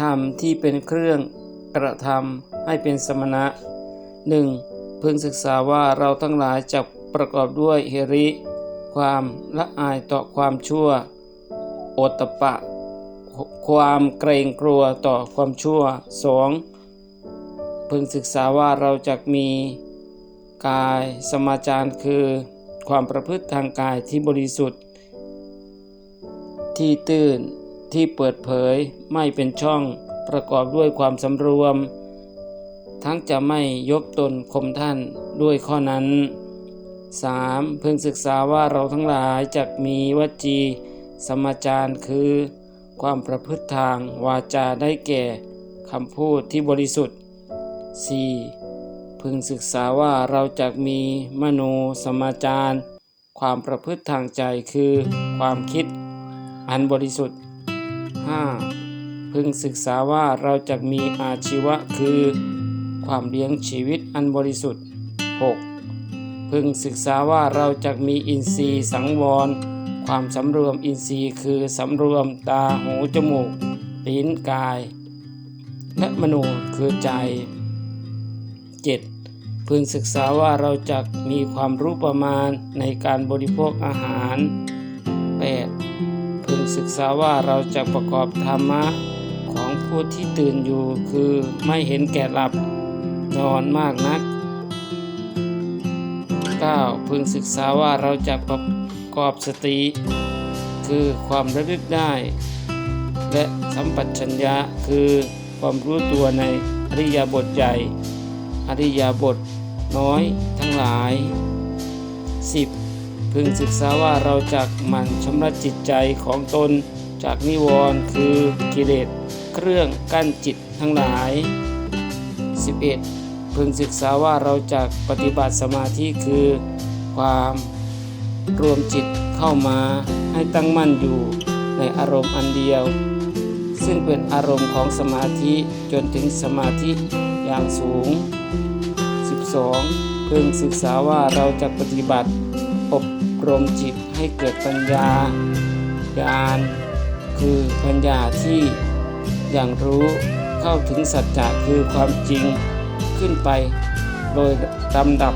ธรรมที่เป็นเครื่องกระทำให้เป็นสมณะหนึ่งพึงศึกษาว่าเราทั้งหลายจะประกอบด้วยเฮริ ความละอายต่อความชั่ว โอตตปะ ความเกรงกลัวต่อความชั่วสองพึงศึกษาว่าเราจะมีกายสมาจารคือความประพฤติทางกายที่บริสุทธิ์ ที่ตื้น ที่เปิดเผยไม่เป็นช่องประกอบด้วยความสำรวม ทั้งจะไม่ยกตนข่มท่านด้วยข้อนั้น 3. พึงศึกษาว่าเราทั้งหลายจะมีวจีสมาจารคือ ความประพฤติทางวาจาได้แก่คำพูดที่บริสุทธิ์ 4. พึงศึกษาว่าเราจะมีมโนสมาจารความประพฤติทางใจคือ ความคิดอันบริสุทธิ์ 5. พึงศึกษาว่าเราจะมีอาชีวะคือ ความเลี้ยงชีวิตอันบริสุทธิ์ 6. พึงศึกษาว่าเราจะมีอินทรีย์สังวร ความสำรวมอินทรีย์คือสำรวมตาหูจมูกลิ้นกาย และมโนคือใจ 7. พึงศึกษาว่าเราจะมีความรู้ประมาณในการบริโภคอาหาร 8. ศึกษาว่าเราจะประกอบธรรมะของผู้ที่ตื่นอยู่คือไม่เห็นแก่หลับนอนมากนัก 9. พึงศึกษาว่าเราจะประกอบสติ คือความระลึกได้ และสัมปชัญญะคือความรู้ตัวในอริยบทใหญ่ อริยบทน้อยทั้งหลาย 10. พึงศึกษาว่าเราจะหมั่นชำระจิตใจของตนจากนิวรณ์คือกิเลสเครื่องกั้นจิตทั้งหลาย 11. พึงศึกษาว่าเราจะปฏิบัติสมาธิคือ ความรวมจิตเข้ามาให้ตั้งมั่นอยู่ในอารมณ์อันเดียว ซึ่งเป็นอารมณ์ของสมาธิจนถึงสมาธิอย่างสูง 12. พึงศึกษาว่าเราจะปฏิบัติ อบรมจิตให้เกิดปัญญาญาณคือปัญญาที่อย่างรู้เข้าถึงสัจจะคือความจริงขึ้นไปโดยลำดับ